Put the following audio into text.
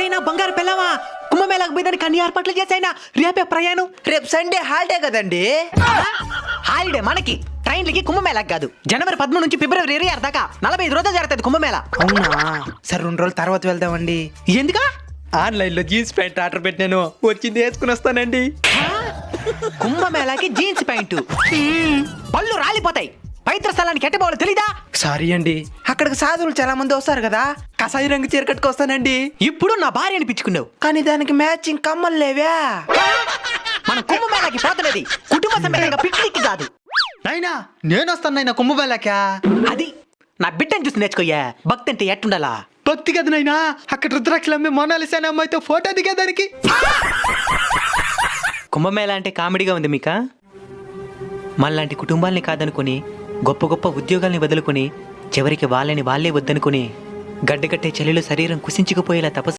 వచ్చైనా బంగారు పిల్లవా కుంభమేళకు పోయేదానికి అన్ని ఏర్పాట్లు చేసైనా రేపే ప్రయాణం? రేపు సండే హాలిడే కదండి. హాలిడే మనకి. ట్రైన్లకి కుంభమేళకు కాదు. జనవరి పదమూడు నుంచి ఫిబ్రవరి ఇరవై ఆరు దాకా నలభై ఐదు రోజులు జరుగుతుంది కుంభమేళ. అవునా? సరే రెండు రోజుల తర్వాత వెళ్దామండి. ఎందుకా? ఆన్లైన్లో జీన్స్ ప్యాంట్ ఆర్డర్ పెట్టాను. వచ్చింది వేసుకుని వస్తానండి. కుంభమేళాకి జీన్స్ ప్యాంటు. పళ్ళు రాలిపోతాయి. పవిత్ర స్థలానికి ఎట్టబోవాలో తెలీదా? సారీ అండి. అక్కడికి సాధువులు చాలా మంది వస్తారు కదా. కసాయి రంగు చీర కట్టుకొస్తానండి. ఇప్పుడు నా భార్య అనిపించుకున్నావు. కానీ దానికి మ్యాచింగ్ కమ్మలు లేవా? మనం కుంభమేళాకి పోతున్నది. కుటుంబ సమేతంగా పిక్నిక్ కాదు. నైనా నేను వస్తాను నైనా కుంభమేళాకా? అది నా బిడ్డను చూసి నేర్చుకోయా భక్తి అంటే ఎట్టుండాలా? భక్తి కదా నైనా. అక్కడ రుద్రాక్షలు అమ్మి మొనాలిసా అనే అమ్మాయితో ఫోటో దిగేదానికి కుంభమేళ అంటే కామెడీగా ఉంది మీకా? మనలాంటి కుటుంబాల్ని కాదనుకుని గొప్ప గొప్ప ఉద్యోగాల్ని వదులుకొని చివరికి వాళ్ళని వాళ్ళే వద్దనుకుని గడ్డగట్టే చలిలో శరీరం కుసించుకుపోయేలా తపస్సు